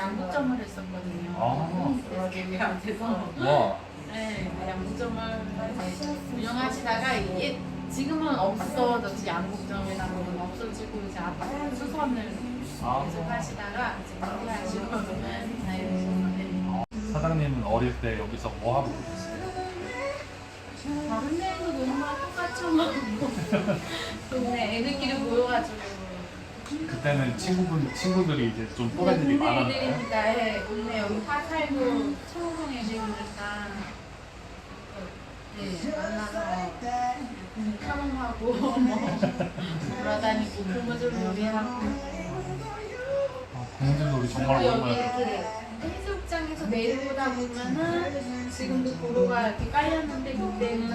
양국점을 했었거든요. 아. 그래서 와. 네, 양국점을 이제 운영하시다가 이게 지금은 없어졌지 양국점이라는 건 없어지고 이제 앞으로 수선을 아. 계속 하시다가 지금 하시고 네. 사장님은 어릴 때 여기서 뭐 하고 계셨어요? 다른 너무나 똑같죠 뭐. 동네 애들끼리 모여가지고 그때는 친구분 친구들이 이제 좀 네, 또래들이 많았나요? 애들입니다. 예, 동네 여기 다 살고 청송 애들이니까 네, 만나서 탐험하고 뭐 돌아다니고 고무줄 놀이하고 아, 고무줄놀이 정말 그리고 여기 오랜만에. 그 해수욕장에서 내려오다 보면은 지금도 도로가 이렇게 깔렸는데 그때는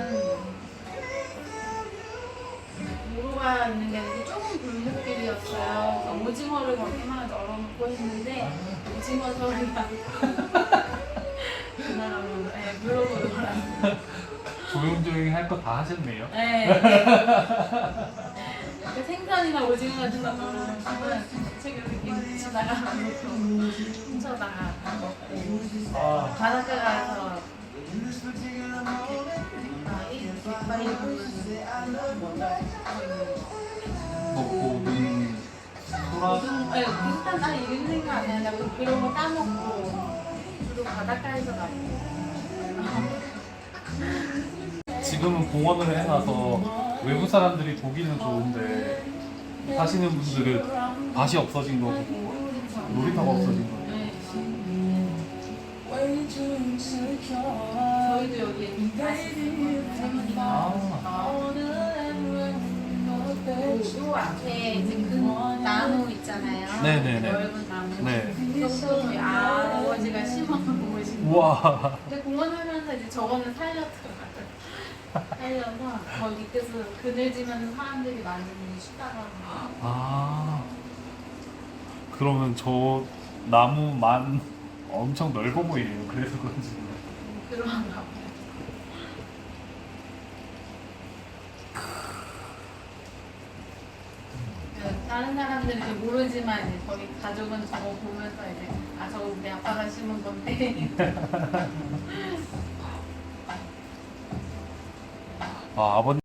도로가 있는 게 아니고 조금 골목길이었어요. 그래서 오징어를 거기만 널어놓고 했는데 오징어 소리가 지나가면 네, 놀았어요. 조용조용히 할 거 다 하셨네요. 네. 그 생선이나 오징어 같은 거 먹으면 책 이렇게 지나가고 훔쳐다가 먹고 아, 바닷가 가서 아, 이 깃발이 먹 고눈 소라. 네, 비슷한 나 이름 생각 안 나는데 그런 거 따먹고 주로 바닷가에서 가고 지금은 공원을 해놔서 외부 사람들이 보기는 좋은데 사시는 분들은 밭이 없어진 거고 놀이터가 없어진 거고. 네. 저희도 여기 할머니가 아, 요 앞에 이제 그 나무 있잖아요. 네네네. 넓은 나무. 네. 그것도 아버지가 심어놓은. 우와. 근데 공원하면서 이제 저거는 살렸더라고요. 살려서 거기 밑에서 그늘지면 사람들이 많이 쉬다가 아. 그러면 저 나무만 엄청 넓어 보이네요. 그래서 그런지. 그런가 봐요. 그 다른 사람들은 모르지만 이제 저희 가족은 저거 보면서 이제 아 저거 우리 아빠가 심은 건데. 아, 아버님